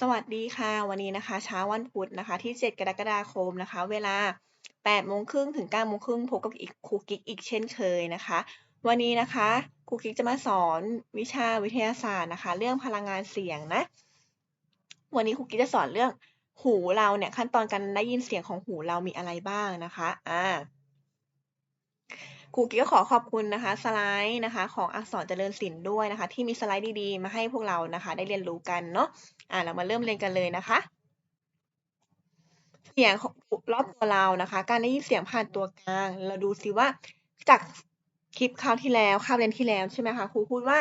สวัสดีค่ะ วันนี้นะคะเช้าวันพุธนะคะ ที่ 7 กรกฎาคมนะคะ เวลา8โมงครึ่งถึง9โมงครึ่งพบกับอีกครูกิ๊กอีกเช่นเคยนะคะ วันนี้นะคะครูกิ๊กจะมาสอนวิชาวิทยาศาสตร์นะคะ เรื่องพลังงานเสียงนะ วันนี้ครูกิ๊กจะสอนเรื่องหูเราเนี่ยขั้นตอนการได้ยินเสียงของหูเรามีอะไรบ้างนะคะอ่าครูกิ๊กก็ขอขอบคุณนะคะสไลด์นะคะ ของอักษรเจริญศิลป์ด้วยนะคะ ที่มีสไลด์ดีๆ มาให้พวกเรานะคะ ได้เรียนรู้กันเนาะ อ่าเรามาเริ่มเรียนกันเลยนะคะ เสียงของรอบตัวเรานะคะ การได้ยินเสียงผ่านตัวกลาง เราดูซิว่าจากคลิปคราวที่แล้วคราบเรียนที่แล้วใช่ไหมคะครูพูดว่า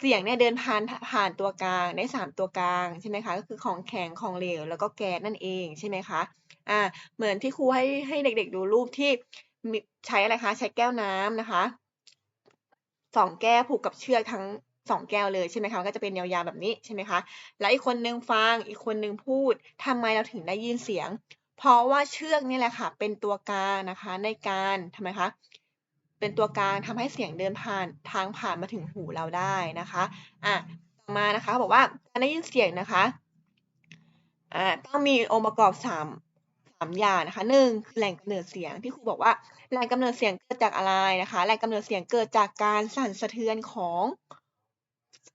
เสียงเนี่ยเดินผ่านผ่านตัวกลางได้สามตัวกลางใช่ไหมคะก็คือของแข็งของเหลวแล้วก็แก๊สนั่นเองใช่ไหมคะอ่าเหมือนที่ครูให้ให้เด็ก ๆ ดูรูปที่ใช้อะไรคะใช้แก้วน้ำนะคะสองแก้วผูกกับเชือกทั้ง สองแก้วเลยใช่ไหมคะก็จะเป็นยาวๆแบบนี้ใช่ไหมคะแล้วอีกคนนึงฟังอีกคนนึงพูดทำไมเราถึงได้ยินเสียง เพราะว่าเชือกนี่แหละค่ะ เป็นตัวกลางนะคะในการทำไมคะเป็นตัวกลางทำให้เสียงเดินผ่านทางผ่านมาถึงหูเราได้นะคะอะต่อมานะคะบอกว่าการได้ยินเสียงนะคะอ่าต้องมีองค์ประกอบสามสามอย่างนะคะหนึ่งคือแหล่งกำเนิดเสียงที่ครูบอกว่าแหล่งกำเนิดเสียงเกิดจากอะไรนะคะแหล่งกำเนิดเสียงเกิดจากการสั่นสะเทือนของ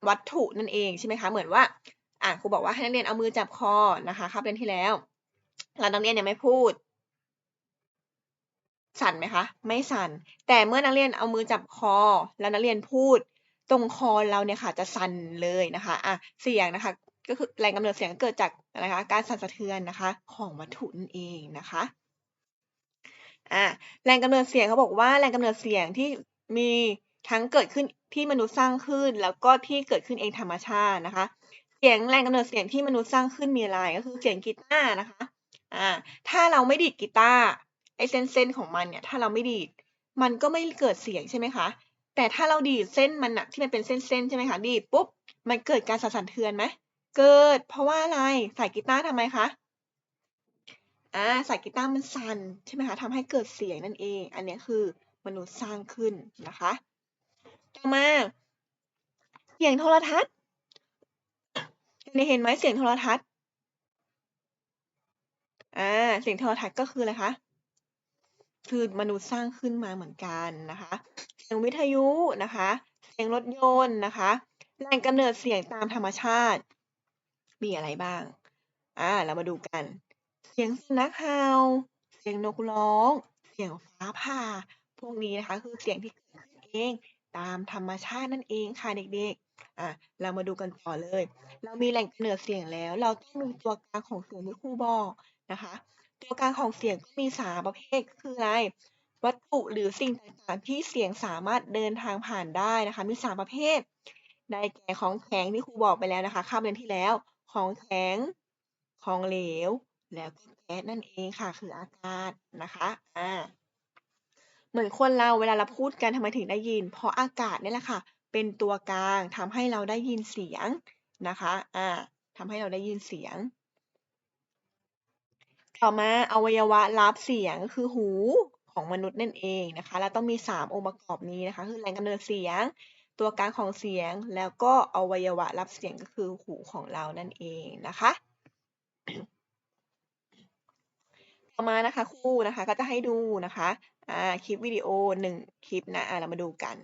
วัตถุนั่นเองใช่ไหมคะ เหมือนว่าอะครูบอกว่าให้นักเรียนเอามือจับคอนะคะครับเรียนที่แล้วแล้วนักเรียนยังไม่พูด สั่นไหมคะ ไม่สั่น แต่เมื่อนักเรียนเอามือจับคอ แล้วนักเรียนพูด ตรงคอเราเนี่ยค่ะ จะสั่นเลยนะคะอะเสียงนะคะ ก็คือแรงกำเนิดเสียงเกิดจากอะไรคะ การสั่นสะเทือนนะคะ ของวัตถุนั่นเองนะคะอ่าแรงกำเนิดเสียงเขาบอกว่าแรงกำเนิดเสียงที่มีทั้งเกิดขึ้น ที่มนุษย์สร้างขึ้น แล้วก็ที่เกิดขึ้นเองธรรมชาตินะคะ เสียงแรงกำเนิดเสียงที่มนุษย์สร้างขึ้นมีอะไรก็คือเสียงกีตาร์นะคะอ่าถ้าเราไม่ดีดกีตาร์ไอเส้นเส้นของมันเนี่ยถ้าเราไม่ดีดมันก็ไม่เกิดเสียงใช่ไหมคะแต่ถ้าเราดีดเส้นมันอะที่มันเป็นเส้นๆใช่ไหมคะดีดปุ๊บมันเกิดการสั่นสะเทือนไหมเกิด เพราะว่าอะไรสายกีตาร์ทำไมคะอ่าสายกีตาร์มันสั่นใช่ไหมคะทำให้เกิดเสียงนั่นเอง อันนี้คือมนุษย์สร้างขึ้นนะคะ ต่อมา เสียงโทรทัศน์เห็นไหมเสียงโทรทัศน์ อ่า เสียงโทรทัศน์ก็คืออะไรคะ คือมนุษย์สร้างขึ้นมาเหมือนกันนะคะ เสียงวิทยุนะคะ เสียงรถยนต์นะคะ แหล่งกำเนิดเสียงตามธรรมชาติ มีอะไรบ้าง อ่า เรามาดูกัน เสียงสุนัขเห่า เสียงนกร้อง เสียงฟ้าผ่า พวกนี้นะคะ คือเสียงที่เกิดขึ้นเอง ตามธรรมชาตินั่นเองค่ะเด็กๆ อะเรามาดูกันต่อเลย เรามีแหล่งกำเนิดเสียงแล้ว เราต้องมีตัวกลางของเสียงที่ครูบอกนะคะ ตัวกลางของเสียงก็มีสามประเภทคืออะไร วัตถุหรือสิ่งต่างๆที่เสียงสามารถเดินทางผ่านได้นะคะ มีสามประเภทได้แก่ของแข็งที่ครูบอกไปแล้วนะคะคาบเรียนที่แล้ว ของแข็ง ของเหลว แล้วก็แก๊สนั่นเองค่ะ คืออากาศนะคะ อ่า เหมือนคนเราเวลาเราพูดกันทำไมถึงได้ยิน เพราะอากาศนี่แหละค่ะ เป็นตัวกลางทำให้เราได้ยินเสียงนะคะอ่าทำให้เราได้ยินเสียง ต่อมาอวัยวะรับเสียงก็คือหูของมนุษย์นั่นเองนะคะเราต้องมีสามองค์ประกอบนี้นะคะ คือแหล่งกำเนิดเสียง ตัวกลางของเสียง แล้วก็อวัยวะรับเสียงก็คือหูของเรานั่นเองนะคะ ต่อมานะคะครูนะคะก็จะให้ดูนะคะ อ่าคลิปวิดีโอหนึ่งคลิปนะอ่าเรามาดูกัน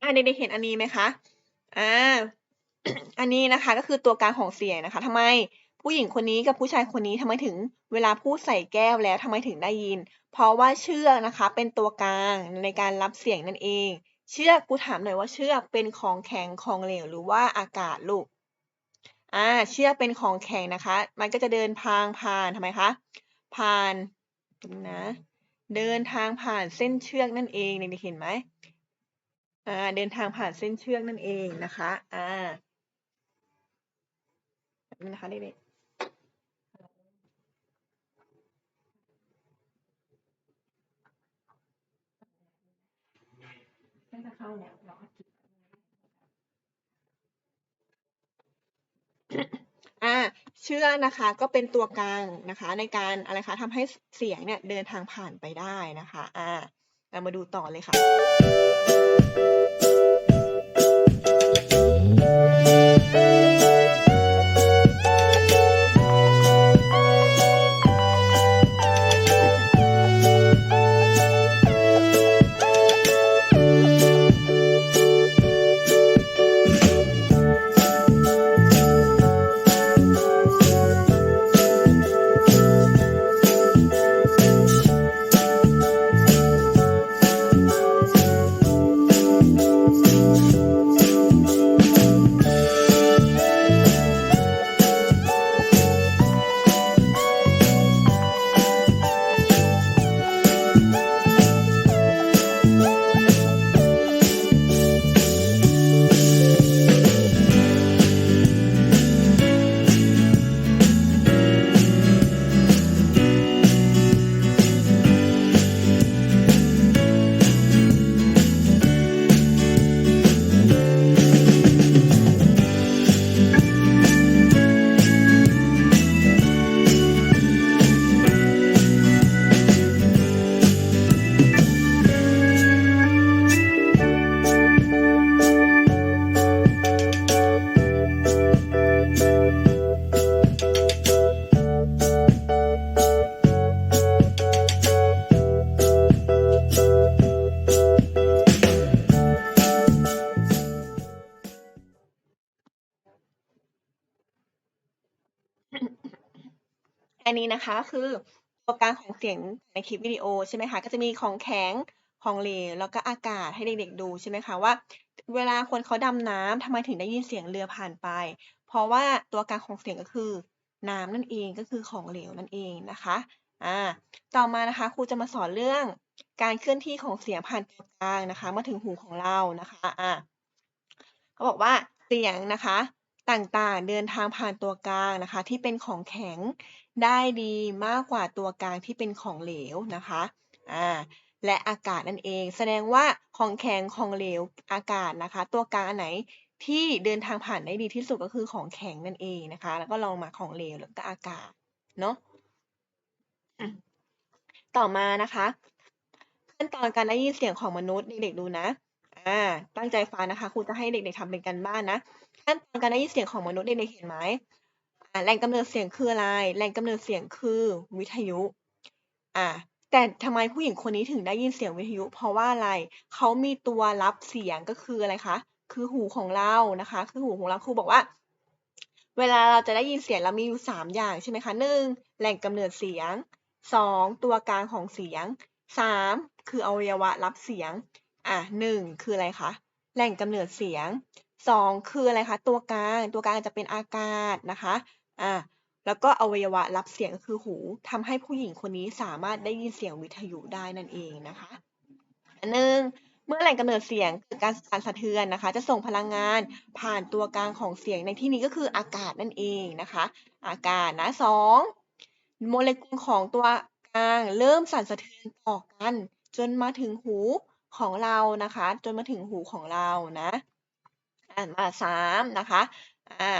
อ่าเด็กๆเห็นอันนี้ไหมคะ อ่า อันนี้นะคะก็คือตัวกลางของเสียงนะคะทำไมผู้หญิงคนนี้กับผู้ชายคนนี้ทำไมถึงเวลาพูดใส่แก้วแล้วทำไมถึงได้ยิน เพราะว่าเชือกนะคะเป็นตัวกลางในการรับเสียงนั่นเอง เชือกกูถามหน่อยว่าเชือกเป็นของแข็งของเหลวหรือว่าอากาศลูกอ่าเชือกเป็นของแข็งนะคะ มันก็จะเดินทางผ่านทำไมคะผ่านนะเดินทางผ่านเส้นเชือกนั่นเองเด็กๆเห็นไหมอ่าเดินทางผ่านเส้นเชือกนั่นเองนะคะอ่าแบบนี้นะคะเด็กๆ เข้าแล้วเราก็อ่าเชือกนะคะก็เป็นตัวกลางนะคะในการอะไรคะทำให้เสียงเนี่ยเดินทางผ่านไปได้นะคะอ่าเรามาดูต่อเลยค่ะ นี้นะคะคือตัวกลางของเสียงในคลิปวิดีโอใช่ไหมคะก็จะมีของแข็งของเหลวแล้วก็อากาศให้เด็กๆดูใช่ไหมคะว่า เวลาคนเขาดำน้ำทำไมถึงได้ยินเสียงเรือผ่านไป เพราะว่าตัวกลางของเสียงก็คือ น้ำนั่นเองก็คือของเหลวนั่นเองนะคะอ่าต่อมานะคะครูจะมาสอนเรื่องการเคลื่อนที่ของเสียงผ่านตัวกลางนะคะ มาถึงหูของเรานะคะอ่าเขาบอกว่าเสียงนะคะ ต่างๆ เดินทางผ่านตัวกลางนะคะ ที่เป็นของแข็งได้ดีมากกว่าตัวกลางที่เป็นของเหลวนะคะอ่าและอากาศนั่นเอง แสดงว่าของแข็งของเหลวอากาศนะคะ ตัวกลางอันไหนที่เดินทางผ่านได้ดีที่สุดก็คือของแข็งนั่นเองนะคะ แล้วก็ลองมาของเหลวแล้วก็อากาศเนาะต่อมานะคะขั้นตอนการได้ยินเสียงของมนุษย์เด็กๆดูนะ อ่า ตั้งใจฟังนะคะ ครูจะให้เด็กๆทำเป็นกันบ้านนะ ขั้นตอนการได้ยินเสียงของมนุษย์เด็กๆเห็นไหมอ่าแหล่งกำเนิดเสียงคืออะไร แหล่งกำเนิดเสียงคือวิทยุ อ่า แต่ทำไมผู้หญิงคนนี้ถึงได้ยินเสียงวิทยุ เพราะว่าอะไร เขามีตัวรับเสียงก็คืออะไรคะ คือหูของเรานะคะ คือหูของเราครูบอกว่า เวลาเราจะได้ยินเสียงเรามีอยู่สามอย่างใช่ไหมคะหนึ่งแหล่งกำเนิดเสียงสองตัวกลางของเสียงสามคืออวัยวะรับเสียง อะหนึ่งคืออะไรคะแหล่งกำเนิดเสียงสองคืออะไรคะตัวกลางตัวกลางจะเป็นอากาศนะคะอะแล้วก็อวัยวะรับเสียงคือหูทำให้ผู้หญิงคนนี้สามารถได้ยินเสียงวิทยุได้นั่นเองนะคะอันหนึ่งเมื่อแหล่งกำเนิดเสียงเกิดการสั่นสะเทือนนะคะ จะส่งพลังงานผ่านตัวกลางของเสียงในที่นี้ก็คืออากาศนั่นเองนะคะ อากาศนะสองโมเลกุลของตัวกลางเริ่มสั่นสะเทือนต่อกัน จนมาถึงหู ของเรานะคะ จนมาถึงหูของเรานะอ่านมาสามนะคะอ่า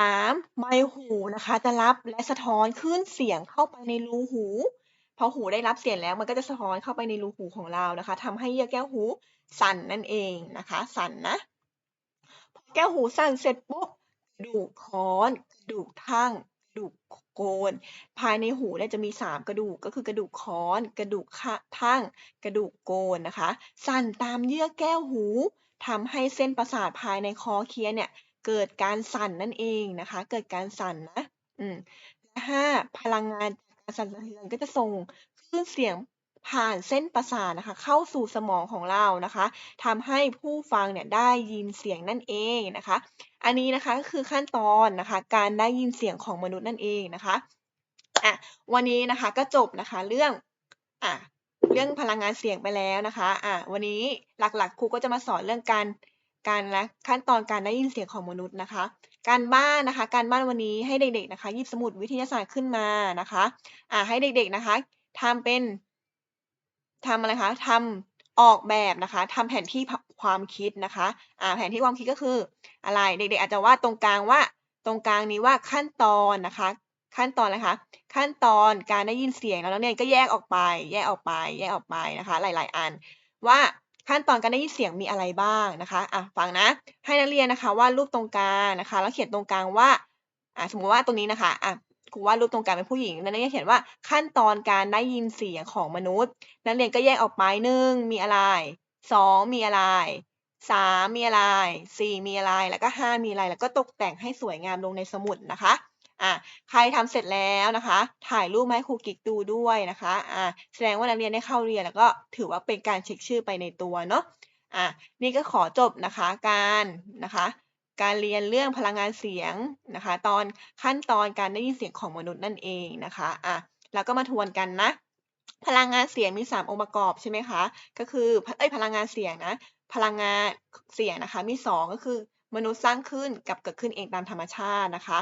สามใบหูนะคะจะรับและสะท้อนคลื่นเสียงเข้าไปในรูหูพอหูได้รับเสียงแล้วมันก็จะสะท้อนเข้าไปในรูหูของเรานะคะทำให้เยื่อแก้วหูสั่นนั่นเองนะคะ สั่นนะพอแก้วหูสั่นเสร็จปุ๊บกระดูกคอนกระดูกทั่งกระดูกโกน ภายในหูเนี่ยจะมีสามกระดูกก็คือกระดูกค้อน กระดูกทั่ง กระดูกโกนนะคะ สั่นตามเยื่อแก้วหูทำให้เส้นประสาทภายในคอเคี้ยเนี่ยเกิดการสั่นนั่นเองนะคะ เกิดการสั่นนะ อืมและห้าพลังงานจากการสั่นสะเทือนก็จะส่งคลื่นเสียง ผ่านเส้นประสาทนะคะ เข้าสู่สมองของเรานะคะทำให้ผู้ฟังเนี่ยได้ยินเสียงนั่นเองนะคะ อันนี้นะคะก็คือขั้นตอนนะคะ การได้ยินเสียงของมนุษย์นั่นเองนะคะอะวันนี้นะคะก็จบนะคะเรื่องอะเรื่องพลังงานเสียงไปแล้วนะคะอะวันนี้หลักๆครูก็จะมาสอนเรื่องการการและขั้นตอนการได้ยินเสียงของมนุษย์นะคะ การบ้านนะคะ การบ้านวันนี้ให้เด็กๆนะคะหยิบสมุดวิทยาศาสตร์ขึ้นมานะคะอะให้เด็กๆนะคะทำเป็น ทำอะไรคะทำออกแบบนะคะทำแผนที่ความคิดนะคะอ่าแผนที่ความคิดก็คืออะไรเด็กๆอาจจะวาดตรงกลางว่าตรงกลางนี้ว่าขั้นตอนนะคะ ขั้นตอนอะไรคะขั้นตอนการได้ยินเสียงแล้วนักเรียนก็แยกออกไป แยกออกไป แยกออกไปนะคะ หลาย ๆ อันว่าขั้นตอนการได้ยินเสียงมีอะไรบ้างนะคะอะฟังนะ ให้นักเรียนนะคะวาดรูปตรงกลางนะคะ แล้วเขียนตรงกลางว่าอะสมมติว่าตรงนี้นะคะอะ ครูวาดรูปตรงกลางเป็นผู้หญิงแล้วนักเรียนเขียนว่าขั้นตอนการได้ยินเสียงของมนุษย์ นักเรียนก็แยกออกไปหนึ่งมีอะไรสองมีอะไรสามมีอะไรสี่มีอะไรแล้วก็ห้ามีอะไรแล้วก็ตกแต่งให้สวยงามลงในสมุดนะคะอะใครทำเสร็จแล้วนะคะ ถ่ายรูปมาให้ครูกิ๊กดูด้วยนะคะอะแสดงว่านักเรียนได้เข้าเรียนแล้วก็ถือว่าเป็นการเช็คชื่อไปในตัวเนาะอะนี่ก็ขอจบนะคะการนะคะ การเรียนเรื่องพลังงานเสียงนะคะ ตอนขั้นตอนการได้ยินเสียงของมนุษย์นั่นเองนะคะอะแล้วก็มาทวนกันนะ พลังงานเสียงมี 3 องค์ประกอบใช่ไหมคะ ก็คือเอ้ยพลังงานเสียงนะ พลังงานเสียงนะคะมี 2 ก็คือมนุษย์สร้างขึ้นกับเกิดขึ้นเองตามธรรมชาตินะคะ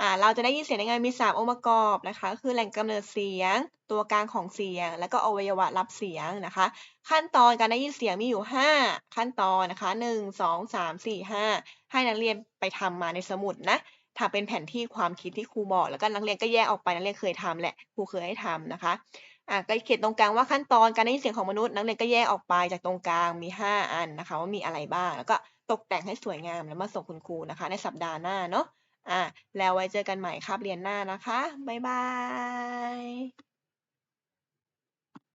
อ่าเราจะได้ยินเสียงได้ไงมี 3 องค์ประกอบนะคะก็คือแหล่งกำเนิดเสียง ตัวกลางของเสียง แล้วก็อวัยวะรับเสียงนะคะ ขั้นตอนการได้ยินเสียงมีอยู่ 5 ขั้นตอนนะคะ 1 2 3 4 5 ให้นักเรียนไปทำมาในสมุดนะทำเป็นแผนที่ความคิดที่ครูบอก แล้วก็นักเรียนก็แยกออกไปนักเรียนเคยทำแหละครูเคยให้ทำนะคะอะก็เขียนตรงกลางว่าขั้นตอนการได้ยินเสียงของมนุษย์นักเรียนก็แยกออกไปจากตรงกลางมี 5 อันนะคะ ว่ามีอะไรบ้างแล้วก็ตกแต่งให้สวยงามแล้วมาส่งคุณครูนะคะ ในสัปดาห์หน้าเนาะ อะแล้วไว้เจอกันใหม่คาบเรียนหน้านะคะ บ๊ายบาย